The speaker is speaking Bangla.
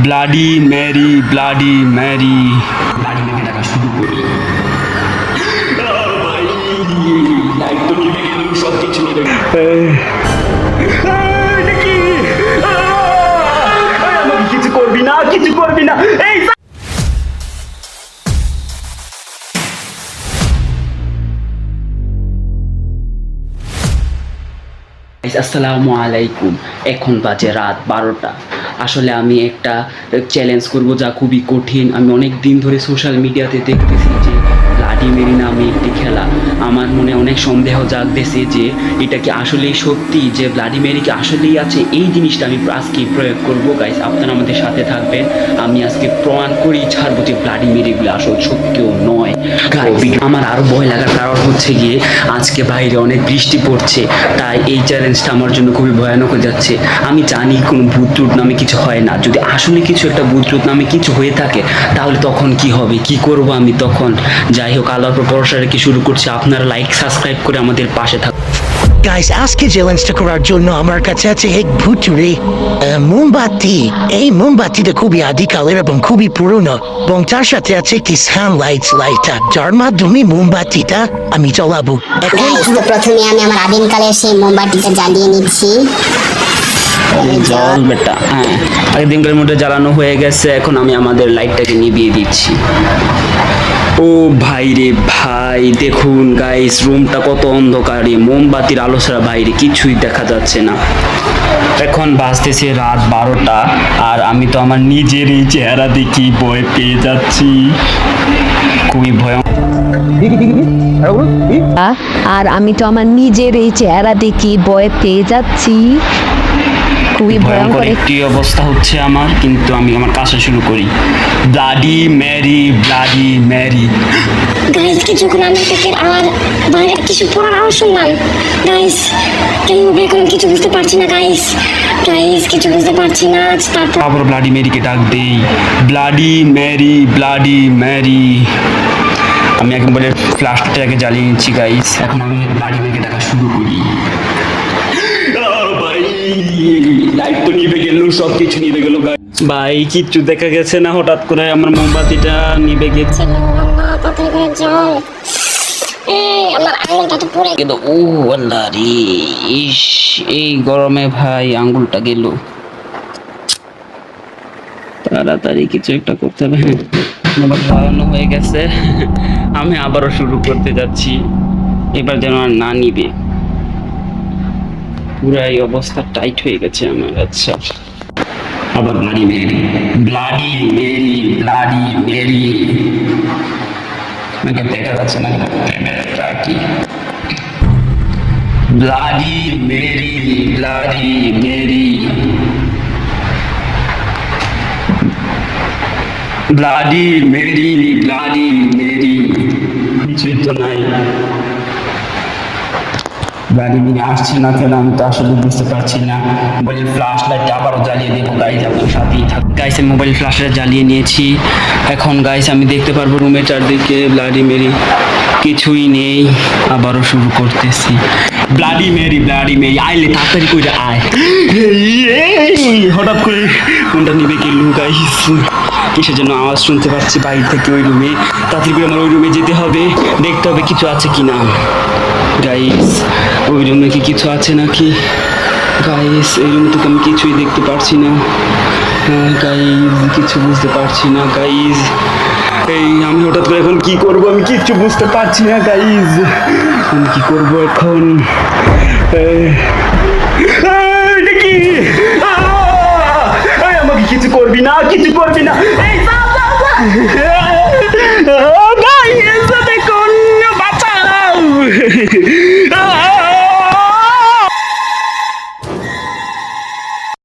Bloody Mary bloody Mary bloody মেরে ডাকা শুরু করি। লাইট তো নিভে গেল সব কিছু নিভে গেল এটা কি আমাকে কিছু করবি না কিছু করবি না এই আসসালামু আলাইকুম। এখন বাজে রাত বারোটা। আসলে আমি একটা চ্যালেঞ্জ করব যা খুবই কঠিন। আমি অনেক দিন ধরে সোশ্যাল মিডিয়াতে দেখতেছি যে মেরি নামে একটি খেলা। আমার মনে অনেক সন্দেহ জাগতেছে যে এটা কি আসলেই সত্যি, যে ব্লাডি মেরি কি আসলেই আছে? এই জিনিসটা আমি আজকে প্রয়োগ করব। গাইস আপনারা আমাদের সাথে থাকবেন। আমি আজকে প্রমাণ করেই ছাড়বো যে ব্লাডি মেরিগুলো আসল সত্যিও নয়। আমার আরও ভয় লাগার কারণ হচ্ছে গিয়ে আজকে বাইরে অনেক বৃষ্টি পড়ছে, তাই এই চ্যালেঞ্জটা আমার জন্য খুবই ভয়ানক হয়ে যাচ্ছে। আমি জানি কোনো টুত নামে কিছু হয় না। যদি আসলে কিছু একটা টুত নামে কিছু হয়ে থাকে, তাহলে তখন কি হবে? কি করব আমি তখন? যাই হোক আল্লাহর ভরসা রেখে শুরু করছি। আপনারা লাইক সাবস্ক্রাইব করে আমাদের পাশে থাকুন। গাইস আজকে চ্যালেঞ্জটা করার জন্য আমার কাছে আছে এক ভুতুরে মোমবাতি। এই মোমবাতিটা খুবই আদিকালের এবং খুবই পুরনো এবং তার সাথে আছে একটি সানলাইট লাইটার যার মাধ্যমে মোমবাতিটা আমি জ্বলাবো। প্রথমে আমি আমার আদিমকালের সেই মোমবাতিটা জ্বালিয়ে নিচ্ছি। জল বেটা হ্যাঁ। আগের দিনকার মধ্যে জ্বালানো হয়ে গেছে, এখন আমি আমাদের লাইটটাকে নিভিয়ে দিচ্ছি। ও ভাই রে ভাই, দেখুন গাইস রুমটা কত মোমবাতির আলো ছাড়া কিছুই দেখা যাচ্ছে না। এখন রাত বারোটা, আর আমি তো আমার নিজেরই চেহারা দেখি ভয় পেয়ে যাচ্ছি। খুবই ভয়ঙ্কর। আর আমি তো আমার নিজের এই চেহারা দেখি ভয় পেয়ে যাচ্ছি। খুবই ভয়ঙ্কর একটি অবস্থা হচ্ছে আমার কিন্তু আমি আমার কাছে শুরু করি। Bloody Mary bloody Mary guys কিছুক্ষণ আমি থেকে আমার বাইরে কিছু পড়ার আওয়াজ শুনলাম। গাইস কেউ এখন কিছু বুঝতে পারছি না গাইস গাইস কিছু বুঝতে পারছি না তারপর আবার ব্লাডি ম্যারিকে ডাক দেই। ব্লাডি ম্যারি ব্লাডি ম্যারি আমি একেবারে ফ্লাশটাকে জ্বালিয়ে নিচ্ছি গাইস এখন আমি ব্লাডি ম্যারিকে ডাকা শুরু করি। লাইট তো নিভে গেল সব কিছু নিভে গেল ভাই কিচ্ছু দেখা গেছে না হঠাৎ করে আমার মোমবাতিটা নিভে গেছে। জল এই আমার আঙুলটা তো পড়ে কিন্তু ও আল্লাহ রে ইস এই গরমে ভাই আঙ্গুলটা গেল। তাড়াতাড়ি কিছু একটা করতে হবে। আমার খাওয়ানো হয়ে গেছে। আমি আবারও শুরু করতে যাচ্ছি। এবার যেন আর না নিবে। পুরো এই অবস্থা টাইট হয়ে গেছে আমার আচ্ছা। আবার bloody Mary bloody Mary bloody Mary আমাকে দেখা যাচ্ছে না ক্যামেরাটা কি bloody Mary bloody Mary bloody Mary bloody Mary কিছুই তো নাই। ব্লাডি মেরি আসছে না কেন, আমি তো আসলে বুঝতে পারছি না। মোবাইল ফ্ল্যাশ লাইট আবারও জ্বালিয়ে দেবো। গাইজ আপনার সাথেই থাক গাইস আমি মোবাইল ফ্ল্যাশটা জ্বালিয়ে নিয়েছি। এখন গাইস আমি দেখতে পারব রুমের চারদিকে ব্লাডি মেরি কিছুই নেই। আবারও শুরু করতেছি। ব্লাডি মেরি ব্লাডি মেরি আইলে তাড়াতাড়ি করে আয়। হঠাৎ করে কোনটা নিবে কি লু গাইস কিসের জন্য আওয়াজ শুনতে পাচ্ছি বাইরে থেকে ওই রুমে তাড়াতাড়ি করে আমার ওই রুমে যেতে হবে। দেখতে হবে কিছু আছে কি না গাইস ওই রুমে কি কিছু আছে নাকি? গাইস এই রুম থেকে আমি কিছুই দেখতে পারছি না। হ্যাঁ গাইজ কিছু বুঝতে পারছি না গাইজ এই আমি হঠাৎ করে এখন কি করব? আমি কিচ্ছু বুঝতে পারছি না গাইজ আমি কি করব এখন? এটা কি? আমাকে কিছু করবি না কিছু করবি না। এই, যা, যা, যা।